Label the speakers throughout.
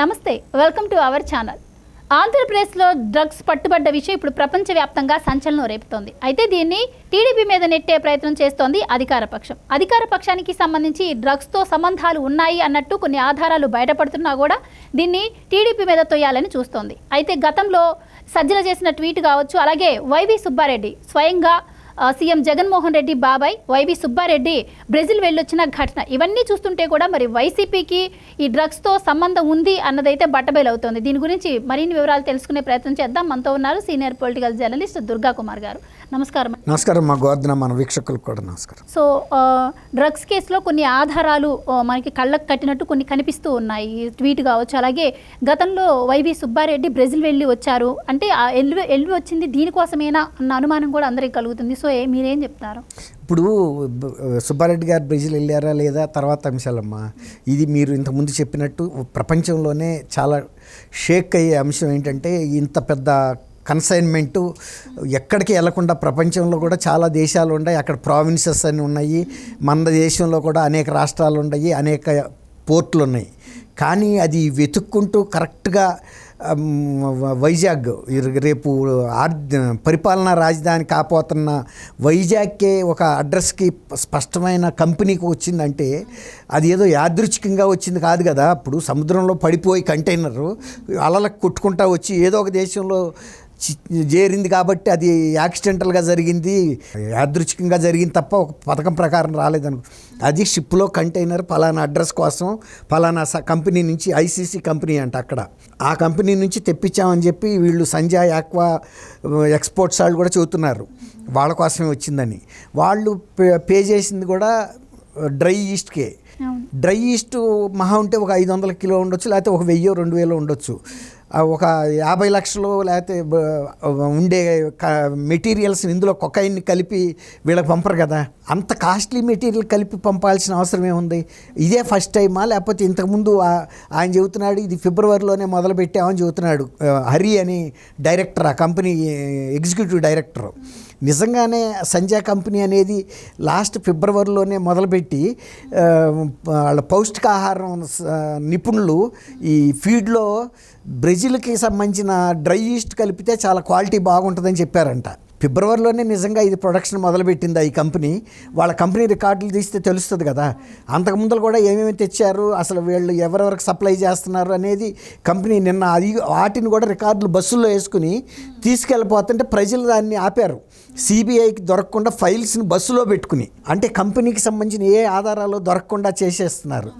Speaker 1: నమస్తే welcome to our channel ఆంధ్రప్రదేశ్లో drugs పట్టుబడ్డ విషయం ఇప్పుడు ప్రపంచవ్యాప్తంగా సంచలనం రేపుతోంది. అయితే దీన్ని టీడీపీ మీద నెట్టే ప్రయత్నం చేస్తోంది అధికార పక్షం. అధికార పక్షానికి సంబంధించి డ్రగ్స్తో సంబంధాలు ఉన్నాయి అన్నట్టు కొన్ని ఆధారాలు బయటపడుతున్నా కూడా దీన్ని టీడీపీ మీద తొయ్యాలని చూస్తోంది. అయితే గతంలో సజ్జల చేసిన ట్వీట్ కావచ్చు అలాగే వైవి సుబ్బారెడ్డి స్వయంగా సీఎం జగన్మోహన్ రెడ్డి బాబాయ్ వైవి సుబ్బారెడ్డి బ్రెజిల్ వెళ్ళొచ్చిన ఘటన. ఇవన్నీ చూస్తుంటే కూడా మరి వైసీపీకి ఈ డ్రగ్స్తో సంబంధం ఉంది అన్నదైతే బట్టబయలవుతోంది. దీని గురించి మరిన్ని వివరాలు తెలుసుకునే ప్రయత్నం చేద్దాం. మనతో ఉన్నారు senior political journalist Durga Kumar garu. నమస్కారం.
Speaker 2: నమస్కారం మా గోర్ధన మన వీక్షకులకు కూడా నమస్కారం.
Speaker 1: సో డ్రగ్స్ కేసులో కొన్ని ఆధారాలు మనకి కళ్ళకు కట్టినట్టు కొన్ని కనిపిస్తూ ఉన్నాయి. ట్వీట్ కావచ్చు. అలాగే గతంలో వైవి సుబ్బారెడ్డి బ్రెజిల్ వెళ్ళి వచ్చారు. అంటే ఆ ఎల్వి ఎల్వి వచ్చింది దీనికోసమేనా అన్న అనుమానం కూడా అందరికి కలుగుతుంది. సో ఏ- మీరేం చెప్తారు?
Speaker 2: ఇప్పుడు సుబ్బారెడ్డి గారు బ్రెజిల్ వెళ్ళారా లేదా? తర్వాత అంశాలమ్మా. ఇది మీరు ఇంతకుముందు చెప్పినట్టు ప్రపంచంలోనే చాలా షేక్ అయ్యే అంశం ఏంటంటే ఇంత పెద్ద కన్సైన్మెంటు ఎక్కడికి వెళ్ళకుండా ప్రపంచంలో కూడా చాలా దేశాలు ఉన్నాయి. అక్కడ ప్రావిన్సెస్ అని ఉన్నాయి. మన దేశంలో కూడా అనేక రాష్ట్రాలు ఉన్నాయి అనేక పోర్ట్లు ఉన్నాయి. కానీ అది వెతుక్కుంటూ కరెక్ట్గా వైజాగ్ రేపు ఆర్ పరిపాలనా రాజధాని కాపోతున్న వైజాగ్కే ఒక అడ్రస్కి స్పష్టమైన కంపెనీకి వచ్చిందంటే అది ఏదో యాదృచ్ఛికంగా వచ్చింది కాదు కదా. అప్పుడు సముద్రంలో పడిపోయి కంటైనరు అలలకు కొట్టుకుంటా వచ్చి ఏదో ఒక దేశంలో చేరింది కాబట్టి అది యాక్సిడెంటల్గా జరిగింది. యాదృచ్ఛికంగా జరిగింది తప్ప ఒక పథకం ప్రకారం రాలేదను. అది షిప్లో కంటైనర్ ఫలానా అడ్రస్ కోసం ఫలానా కంపెనీ నుంచి ఐసీసీ కంపెనీ అంట అక్కడ. ఆ కంపెనీ నుంచి తెప్పించామని చెప్పి వీళ్ళు సంజయ్ ఆక్వా ఎక్స్పోర్ట్స్ వాళ్ళు కూడా చెబుతున్నారు. వాళ్ళ కోసమే వచ్చిందని. వాళ్ళు పే- పే చేసింది కూడా డ్రై ఈస్ట్కే. డ్రై ఈస్ట్ మహా ఉంటే ఒక ఐదు వందల కిలో ఉండొచ్చు లేకపోతే ఒక వెయ్యో రెండు వేలు ఉండొచ్చు. ఒక యాభై లక్షలు లేకపోతే ఉండే మెటీరియల్స్ ఇందులో కొకైన్ని కలిపి వీళ్ళకి పంపరు కదా. అంత కాస్ట్లీ మెటీరియల్ కలిపి పంపాల్సిన అవసరం ఏముంది ఇదే ఫస్ట్ టైమా? లేకపోతే ఇంతకుముందు ఆయన చెబుతున్నాడు ఇది ఫిబ్రవరిలోనే మొదలు పెట్టామని చెబుతున్నాడు. హరి అని డైరెక్టర్ ఆ కంపెనీ ఎగ్జిక్యూటివ్ డైరెక్టర్. నిజంగానే సంజయ్ కంపెనీ అనేది లాస్ట్ ఫిబ్రవరిలోనే మొదలుపెట్టి వాళ్ళ పౌష్టికాహారం నిపుణులు ఈ ఫీడ్లో బ్రెజిల్కి సంబంధించిన డ్రై ఈస్ట్ కలిపితే చాలా క్వాలిటీ బాగుంటుందని చెప్పారంట. ఫిబ్రవరిలోనే నిజంగా ఇది ప్రొడక్షన్ మొదలుపెట్టింది ఈ కంపెనీ. వాళ్ళ కంపెనీ రికార్డులు తీస్తే తెలుస్తుంది కదా. అంతకుముందు కూడా ఏమేమి తెచ్చారు అసలు వీళ్ళు ఎవరెవరికి సప్లై చేస్తున్నారు అనేది కంపెనీ నిన్న అది వాటిని కూడా రికార్డులు బస్సుల్లో వేసుకుని తీసుకెళ్ళిపోతుంటే ప్రజలు దాన్ని ఆపారు. సిబిఐకి దొరకకుండా ఫైల్స్ని బస్సులో పెట్టుకుని అంటే కంపెనీకి సంబంధించిన ఏ ఆధారాలు దొరకకుండా చేసేస్తున్నారు.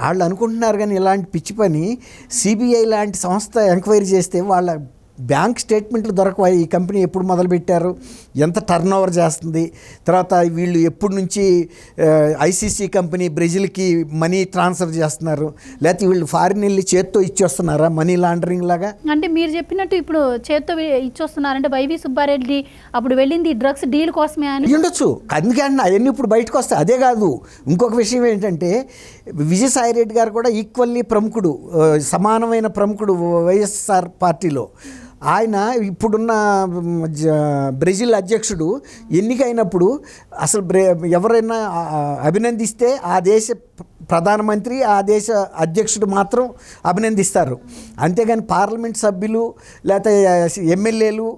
Speaker 2: వాళ్ళు అనుకుంటున్నారు కానీ ఇలాంటి పిచ్చి పని సిబిఐ లాంటి సంస్థ ఎంక్వైరీ చేస్తే వాళ్ళ బ్యాంక్ స్టేట్మెంట్లు దొరకవు? ఈ కంపెనీ ఎప్పుడు మొదలుపెట్టారు? ఎంత టర్న్ ఓవర్ చేస్తుంది? తర్వాత వీళ్ళు ఎప్పటి నుంచి ఐసీసీ కంపెనీ బ్రెజిల్కి మనీ ట్రాన్స్ఫర్ చేస్తున్నారు? లేకపోతే వీళ్ళు ఫారిన్ వెళ్ళి చేత్తో ఇచ్చేస్తున్నారా? మనీ లాండరింగ్ లాగా?
Speaker 1: అంటే మీరు చెప్పినట్టు ఇప్పుడు చేత్తో ఇచ్చొస్తున్నారంటే వైవి సుబ్బారెడ్డి అప్పుడు వెళ్ళింది డ్రగ్స్ డీల్ కోసమే అని.
Speaker 2: ఉండొచ్చు అందుకే అన్న అవన్నీ ఇప్పుడు బయటకు వస్తాయి. అదే కాదు. ఇంకొక విషయం ఏంటంటే విజయసాయి రెడ్డి గారు కూడా ఈక్వల్లీ ప్రముఖుడు సమానమైన ప్రముఖుడు వైఎస్ఆర్ పార్టీలో. ఆయన ఇప్పుడున్న జ- బ్రెజిల్ అధ్యక్షుడు ఎన్నికైనప్పుడు అసలు బ్రె ఎవరైనా అభినందిస్తే ఆ దేశ ప్రధానమంత్రి ఆ దేశ అధ్యక్షుడు మాత్రం అభినందిస్తారు. అంతేగాని పార్లమెంట్ సభ్యులు లేకపోతే ఎమ్మెల్యేలు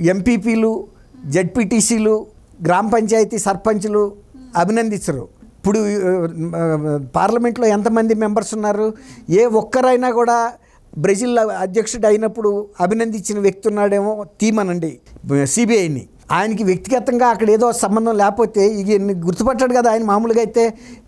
Speaker 2: ఎంపీపీలు జడ్పీటీసీలు గ్రామ పంచాయతీ సర్పంచులు అభినందించరు. ఇప్పుడు పార్లమెంట్లో ఎంతమంది మెంబర్స్ ఉన్నారు? ఏ ఒక్కరైనా కూడా బ్రెజిల్ అధ్యక్షుడు అయినప్పుడు అభినందించిన వ్యక్తి ఉన్నాడేమో తీమనండి సిబిఐని. ఆయనకి వ్యక్తిగతంగా అక్కడ ఏదో సంబంధం లేకపోతే ఈయన్ని గుర్తుపట్టాడు కదా. ఆయన మామూలుగా అయితే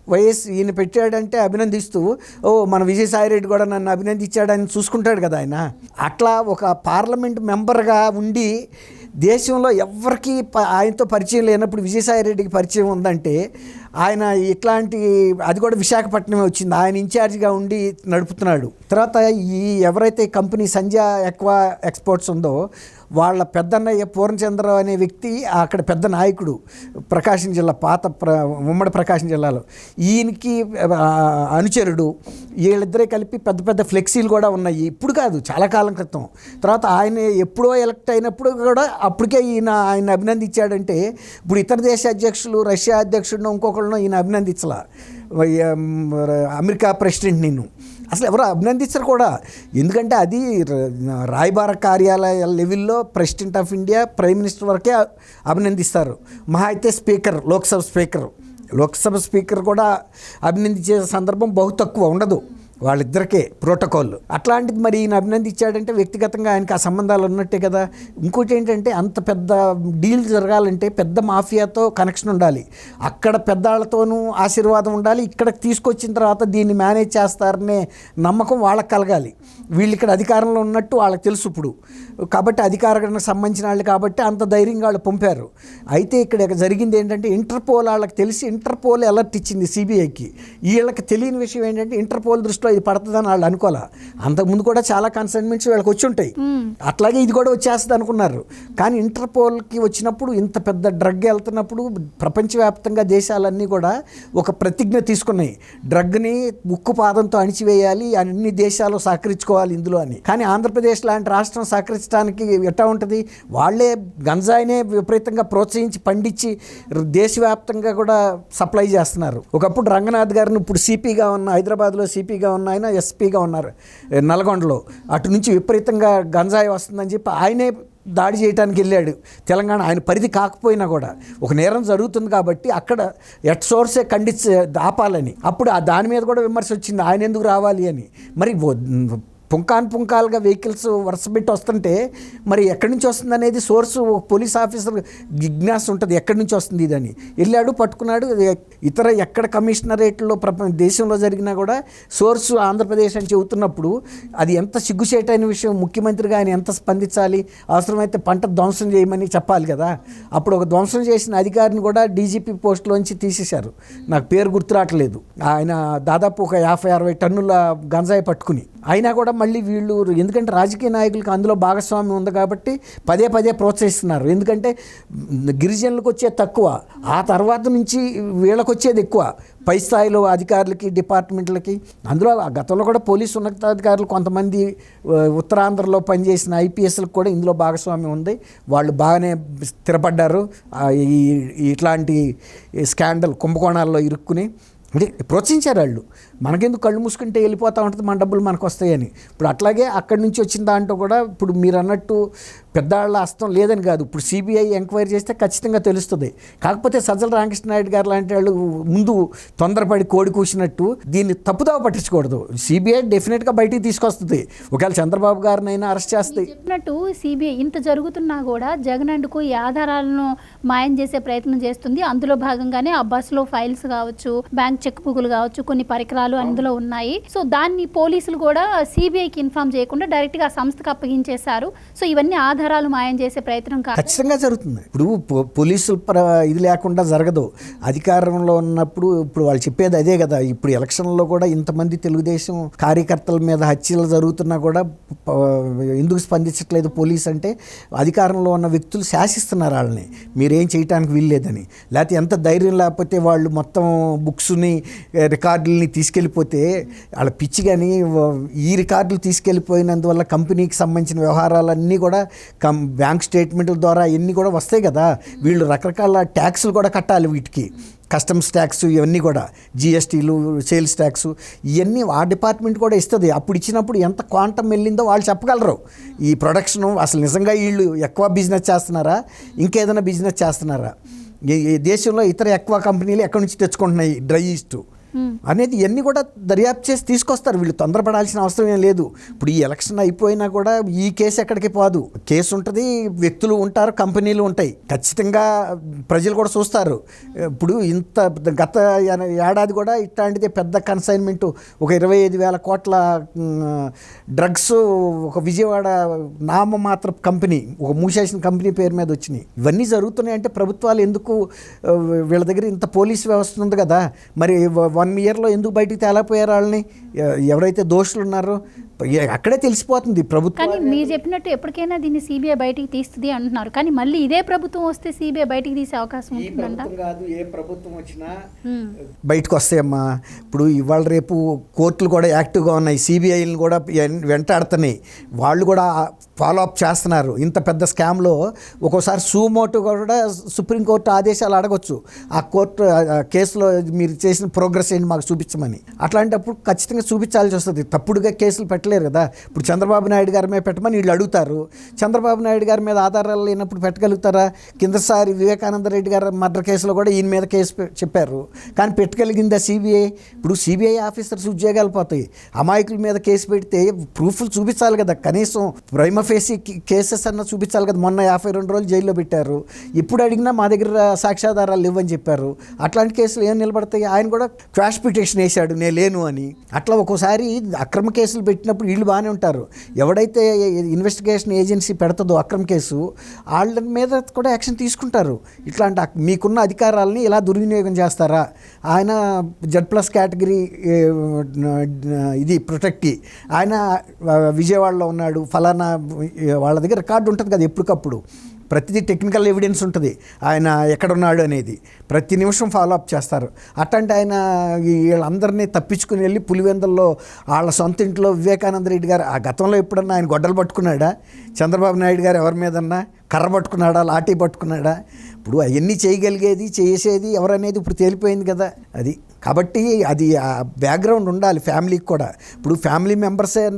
Speaker 2: వైఎస్ ఈయన పెట్టాడంటే అభినందిస్తూ ఓ మన విజయసాయి రెడ్డి కూడా నన్ను అభినందించాడని చూసుకుంటాడు కదా ఆయన. అట్లా ఒక పార్లమెంట్ మెంబర్గా ఉండి దేశంలో ఎవరికి ప- ఆయనతో పరిచయం లేనప్పుడు విజయసాయి రెడ్డికి పరిచయం ఉందంటే ఆయన ఇట్లాంటి అది కూడా విశాఖపట్నమే వచ్చింది. ఆయన ఇన్ఛార్జ్గా ఉండి నడుపుతున్నాడు. తర్వాత ఈ ఎవరైతే కంపెనీ సంజయ్ ఎక్వా ఎక్స్పోర్ట్స్ ఉందో వాళ్ళ పెద్దన్నయ్య పూర్ణచంద్ర అనే వ్యక్తి అక్కడ పెద్ద నాయకుడు ప్రకాశం జిల్లా పాత ప్ర ఉమ్మడి ప్రకాశం జిల్లాలో. ఈయనకి అనుచరుడు వీళ్ళిద్దరే కలిపి పెద్ద పెద్ద ఫ్లెక్సీలు కూడా ఉన్నాయి. ఇప్పుడు కాదు చాలా కాలం క్రితం. తర్వాత ఆయన ఎప్పుడో ఎలక్ట్ అయినప్పుడు కూడా అప్పటికే ఈయన ఆయన అభినందించాడంటే ఇప్పుడు ఇతర దేశ అధ్యక్షులు రష్యా అధ్యక్షుడినో ఇంకొకళ్ళనో ఈయన అభినందించలా. వై- అమెరికా ప్రెసిడెంట్ నిన్ను. అసలు ఎవరు అభినందించరు కూడా. ఎందుకంటే అది రాయబార కార్యాలయ లెవెల్లో president of India prime minister వరకే అభినందిస్తారు. మహా అయితే speaker Lok Sabha speaker. Lok Sabha speaker కూడా అభినందించే సందర్భం బహు తక్కువ ఉండదు. వాళ్ళిద్దరికే ప్రోటోకాల్. అట్లాంటిది మరి ఈయన అభినందించాడంటే వ్యక్తిగతంగా ఆయనకి ఆ సంబంధాలు ఉన్నట్టే కదా. ఇంకోటి ఏంటంటే అంత పెద్ద డీల్ జరగాలంటే పెద్ద మాఫియాతో కనెక్షన్ ఉండాలి. అక్కడ పెద్దాళ్ళతోనూ ఆశీర్వాదం ఉండాలి. ఇక్కడికి తీసుకొచ్చిన తర్వాత దీన్ని మేనేజ్ చేస్తారనే నమ్మకం వాళ్ళకి కలగాలి. వీళ్ళు ఇక్కడ అధికారంలో ఉన్నట్టు వాళ్ళకి తెలుసు ఇప్పుడు. కాబట్టి అధికారానికి సంబంధించిన వాళ్ళు కాబట్టి అంత ధైర్యంగా వాళ్ళు పంపారు. అయితే ఇక్కడ జరిగింది ఏంటంటే ఇంటర్పోల్ వాళ్ళకి తెలిసి ఇంటర్పోల్ అలర్ట్ ఇచ్చింది సిబిఐకి. వీళ్ళకి తెలియని విషయం ఏంటంటే ఇంటర్పోల్ దృష్టి దృష్టిలో ఇది పడుతుందని వాళ్ళు అనుకోలే అంతకుముందు కూడా చాలా కన్సైన్మెంట్స్ వీళ్ళకి వచ్చి ఉంటాయి. అట్లాగే ఇది కూడా వచ్చేస్తుంది అనుకున్నారు. కానీ ఇంటర్పోల్కి వచ్చినప్పుడు ఇంత పెద్ద డ్రగ్ వెళ్తున్నప్పుడు ప్రపంచవ్యాప్తంగా దేశాలన్నీ కూడా ఒక ప్రతిజ్ఞ తీసుకున్నాయి. డ్రగ్ని ఉక్కు పాదంతో అణిచివేయాలి అన్ని దేశాలు సహకరించుకోవాలి ఇందులో అని. కానీ ఆంధ్రప్రదేశ్ లాంటి రాష్ట్రం సహకరించడానికి ఎట్టా ఉంటుంది? వాళ్ళే గంజాయినే విపరీతంగా ప్రోత్సహించి పండించి దేశవ్యాప్తంగా కూడా సప్లై చేస్తున్నారు. ఒకప్పుడు రంగనాథ్ గారిని ఇప్పుడు సిపిగా ఉన్న హైదరాబాద్లో సిపిగా ఉన్న ఆయన ఎస్పీగా ఉన్నారు. నల్గొండలో. అటు నుంచి విపరీతంగా గంజాయి వస్తుందని చెప్పి ఆయనే దాడి చేయడానికి వెళ్ళాడు. తెలంగాణ ఆయన పరిధి కాకపోయినా కూడా. ఒక నేరం జరుగుతుంది కాబట్టి అక్కడ ఎట్ సోర్సే ఖండించి ఆపాలని. అప్పుడు ఆ దాని మీద కూడా విమర్శ వచ్చింది. ఆయన ఎందుకు రావాలి అని. మరి పుంకాన్ పుంకాలుగా వెహికల్స్ వరుస పెట్టి వస్తుంటే మరి ఎక్కడి నుంచి వస్తుంది అనేది సోర్స్ పోలీస్ ఆఫీసర్ జిజ్ఞాస ఉంటుంది. ఎక్కడి నుంచి వస్తుంది ఇదని. వెళ్ళాడు పట్టుకున్నాడు. ఇతర ఎక్కడ కమిషనరేట్లో ప్రపంచ దేశంలో జరిగినా కూడా సోర్స్ ఆంధ్రప్రదేశ్ అని చెబుతున్నప్పుడు అది ఎంత సిగ్గుచేటైన విషయం ముఖ్యమంత్రిగా ఆయన ఎంత స్పందించాలి అవసరమైతే పంట ధ్వంసం చేయమని చెప్పాలి కదా. అప్పుడు ఒక ధ్వంసం చేసిన అధికారిని కూడా డీజీపీ పోస్టులోంచి తీసేశారు. నాకు పేరు గుర్తురావట్లేదు. ఆయన దాదాపు ఒక యాభై అరవై టన్నుల గంజాయి పట్టుకుని అయినా కూడా మళ్ళీ వీళ్ళు ఎందుకంటే రాజకీయ నాయకులకు అందులో భాగస్వామ్యం ఉంది కాబట్టి పదే పదే ప్రోత్సహిస్తున్నారు. ఎందుకంటే గిరిజనులకు వచ్చే తక్కువ ఆ తర్వాత నుంచి వీళ్ళకి వచ్చేది ఎక్కువ. పై స్థాయిలో అధికారులకి డిపార్ట్మెంట్లకి అందులో ఆ గతంలో కూడా పోలీసు ఉన్నతాధికారులు కొంతమంది ఉత్తరాంధ్రలో పనిచేసిన ఐపీఎస్లకు కూడా ఇందులో భాగస్వామ్యం ఉంది. వాళ్ళు బాగానే స్థిరపడ్డారు. ఈ ఇట్లాంటి స్కాండల్ కుంభకోణాల్లో ఇరుక్కుని. అంటే ప్రోత్సహించారు వాళ్ళు. మనకెందుకు కళ్ళు మూసుకుంటే వెళ్ళిపోతూ ఉంటుంది మన డబ్బులు మనకు వస్తాయని ఇప్పుడు అట్లాగే అక్కడి నుంచి వచ్చిన దాంట్లో కూడా ఇప్పుడు మీరు అన్నట్టు పెద్దవాళ్ళ హస్తం లేదని కాదు. ఇప్పుడు సిబిఐ ఎంక్వైరీ చేస్తే ఖచ్చితంగా తెలుస్తుంది. కాకపోతే సజ్జల రామకృష్ణ నాయుడు గారు లాంటి వాళ్ళు ముందు తొందరపడి కోడి కూసినట్టు దీన్ని తప్పుదావ పట్టించకూడదు. సిబిఐ డెఫినెట్గా బయటికి తీసుకొస్తుంది. ఒకవేళ చంద్రబాబు గారినైనా అరెస్ట్ చేస్తుంది
Speaker 1: చెప్పినట్టు సిబిఐ ఇంత జరుగుతున్నా కూడా జగన్ అండ్కు ఈ ఆధారాలను మాయం చేసే ప్రయత్నం చేస్తుంది. అందులో భాగంగానే ఆ బస్సులో ఫైల్స్ కావచ్చు బ్యాంక్ చెక్ బుక్లు కావచ్చు కొన్ని పరికరాలు అందులో ఉన్నాయి. సో దాన్ని పోలీసులు కూడా సిబిఐకి ఇన్ఫార్మ్ చేయకుండా డైరెక్ట్గా ఆ సంస్థకు అప్పగించేశారు. సో ఇవన్నీ ఆధారాలు మాయం చేసే ప్రయత్నం కాదు.
Speaker 2: ఖచ్చితంగా జరుగుతుంది. ఇప్పుడు పో- పోలీసులు ప్ర ఇది లేకుండా జరగదు. అధికారంలో ఉన్నప్పుడు ఇప్పుడు వాళ్ళు చెప్పేది అదే కదా. ఇప్పుడు ఎలక్షన్లో కూడా ఇంతమంది తెలుగుదేశం కార్యకర్తల మీద హత్యలు జరుగుతున్నా కూడా ప- ఎందుకు స్పందించట్లేదు పోలీస్ అంటే అధికారంలో ఉన్న వ్యక్తులు శాసిస్తున్నారు వాళ్ళని. మీరేం చేయటానికి వీల్లేదని. లేకపోతే ఎంత ధైర్యం లేకపోతే వాళ్ళు మొత్తం బుక్స్ని రికార్డుల్ని తీసుకెళ్ళిపోతే వాళ్ళ పిచ్చి కానీ ఈ రికార్డులు తీసుకెళ్ళిపోయినందువల్ల కంపెనీకి సంబంధించిన వ్యవహారాలన్నీ కూడా కం బ్యాంక్ స్టేట్మెంట్ల ద్వారా ఇవన్నీ కూడా వస్తాయి కదా. వీళ్ళు రకరకాల ట్యాక్స్లు కూడా కట్టాలి వీటికి. కస్టమ్స్ ట్యాక్స్ ఇవన్నీ కూడా జిఎస్టీలు సేల్స్ ట్యాక్స్ ఇవన్నీ ఆ డిపార్ట్మెంట్ కూడా ఇస్తుంది. అప్పుడు ఇచ్చినప్పుడు ఎంత క్వాంటం వెళ్ళిందో వాళ్ళు చెప్పగలరు. ఈ ప్రొడక్షన్ అసలు నిజంగా వీళ్ళు ఎక్కువ బిజినెస్ చేస్తున్నారా? ఇంకేదైనా బిజినెస్ చేస్తున్నారా? దేశంలో ఇతర ఎక్కువ కంపెనీలు ఎక్కడి నుంచి తెచ్చుకుంటున్నాయి? Dry yeast. అనేది ఇవన్నీ కూడా దర్యాప్తు చేసి తీసుకొస్తారు. వీళ్ళు తొందరపడాల్సిన అవసరం ఏం లేదు. ఇప్పుడు ఈ ఎలక్షన్ అయిపోయినా కూడా ఈ కేసు ఎక్కడికి పోదు. కేసు ఉంటుంది వ్యక్తులు ఉంటారు కంపెనీలు ఉంటాయి. ఖచ్చితంగా ప్రజలు కూడా చూస్తారు. ఇప్పుడు ఇంత గత ఏడాది కూడా ఇట్లాంటిదే పెద్ద కన్సైన్మెంట్ ఒక ఇరవై ఐదు వేల కోట్ల డ్రగ్స్ ఒక విజయవాడ నామమాత్ర కంపెనీ ఒక మూసేసిన కంపెనీ పేరు మీద వచ్చినాయి. ఇవన్నీ జరుగుతున్నాయి అంటే ప్రభుత్వాలు ఎందుకు వీళ్ళ దగ్గర ఇంత పోలీస్ వ్యవస్థ ఉంది కదా. మరి వన్ ఇయర్లో ఎందుకు బయటికి తేలేకపోయారు వాళ్ళని? ఎవరైతే దోషులు ఉన్నారో అక్కడే తెలిసిపోతుంది ప్రభుత్వం
Speaker 1: కానీ మీరు చెప్పినట్టు ఎప్పటికైనా దీన్ని సిబిఐ బయటికి తీస్తుంది అంటున్నారు. కానీ మళ్ళీ ఇదే ప్రభుత్వం వస్తే సిబిఐ బయటికి తీసే అవకాశం
Speaker 2: కాదు ఏ ప్రభుత్వం వచ్చినా. బయటకు వస్తాయమ్మా ఇప్పుడు ఇవాళ రేపు కోర్టులు కూడా యాక్టివ్గా ఉన్నాయి. సిబిఐని కూడా వెంటాడుతున్నాయి. వాళ్ళు కూడా ఫాలో అప్ చేస్తున్నారు. ఇంత పెద్ద స్కామ్లో ఒక్కోసారి సూమోటు కూడా సుప్రీంకోర్టు ఆదేశాలు అడగొచ్చు. ఆ కోర్టు కేసులో మీరు చేసిన ప్రోగ్రెస్ ఏంటి మాకు చూపించమని. అట్లాంటప్పుడు ఖచ్చితంగా చూపించాల్సి వస్తుంది. తప్పుడుగా కేసులు పెట్టలేరు కదా. ఇప్పుడు చంద్రబాబు నాయుడు గారి మీద పెట్టమని వీళ్ళు అడుగుతారు. చంద్రబాబు నాయుడు గారి మీద ఆధారాలు లేనప్పుడు పెట్టగలుగుతారా? కిందసారి వివేకానంద రెడ్డి గారి మర్డర్ కేసులో కూడా ఈయన మీద కేసు చెప్పారు. కానీ పెట్టగలిగిందా సిబిఐ? ఇప్పుడు సిబిఐ ఆఫీసర్స్ ఉద్యోగాలు పోతాయి. అమాయకుల మీద కేసు పెడితే ప్రూఫ్లు చూపించాలి కదా. కనీసం ప్రైమ ఫేసి కేసెస్ అన్న చూపించాలి కదా. మొన్న యాభై రెండు రోజులు జైల్లో పెట్టారు. ఇప్పుడు అడిగినా మా దగ్గర సాక్ష్యాధారాలు ఇవ్వని చెప్పారు. అట్లాంటి కేసులు ఏం నిలబడతాయి? ఆయన కూడా క్వాష్ పిటిషన్ వేశాడు. నేను లేను అని. అట్లా ఒక్కోసారి అక్రమ కేసులు పెట్టినప్పుడు వీళ్ళు బాగానే ఉంటారు. ఎవడైతే ఇన్వెస్టిగేషన్ ఏజెన్సీ పెడుతుందో అక్రమ కేసు వాళ్ళ మీద కూడా యాక్షన్ తీసుకుంటారు. ఇట్లాంటి మీకున్న అధికారాలని ఇలా దుర్వినియోగం చేస్తారా? ఆయన జెడ్ ప్లస్ కేటగిరీ ఇది ప్రొటెక్టి ఆయన విజయవాడలో ఉన్నాడు ఫలానా వాళ్ళ దగ్గర రికార్డు ఉంటుంది కదా ఎప్పటికప్పుడు. ప్రతిదీ టెక్నికల్ ఎవిడెన్స్ ఉంటుంది. ఆయన ఎక్కడున్నాడు అనేది. ప్రతి నిమిషం ఫాలో అప్ చేస్తారు. అట్లాంటి ఆయన వీళ్ళందరినీ తప్పించుకుని వెళ్ళి పులివెందల్లో వాళ్ళ సొంత ఇంట్లో వివేకానంద రెడ్డి గారు ఆ గతంలో ఎప్పుడన్నా ఆయన గొడ్డలు పట్టుకున్నాడా? చంద్రబాబు నాయుడు గారు ఎవరి మీదన్నా? కర్ర పట్టుకున్నాడా? లాఠీ పట్టుకున్నాడా? ఇప్పుడు అవన్నీ చేయగలిగేది చేసేది ఎవరనేది ఇప్పుడు తేలిపోయింది కదా అది. కాబట్టి అది ఆ బ్యాక్గ్రౌండ్ ఉండాలి ఫ్యామిలీకి కూడా. ఇప్పుడు ఫ్యామిలీ మెంబర్సే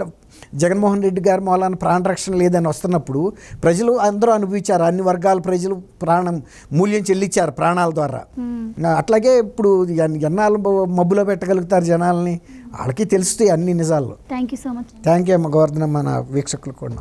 Speaker 2: జగన్మోహన్ రెడ్డి గారి మూలాన ప్రాణరక్షణ లేదని వస్తున్నప్పుడు ప్రజలు అందరూ అనుభవించారు. అన్ని వర్గాల ప్రజలు ప్రాణం మూల్యం చెల్లించారు ప్రాణాల ద్వారా. అట్లాగే ఇప్పుడు ఎన్- ఎన్నాళ్ళు మబ్బులో పెట్టగలుగుతారు జనాల్ని? వాళ్ళకి తెలుస్తాయి అన్ని నిజాలు.
Speaker 1: Thank you so much
Speaker 2: thank you అమ్మ గోవర్ధనమ్మ నా వీక్షకులు కూడా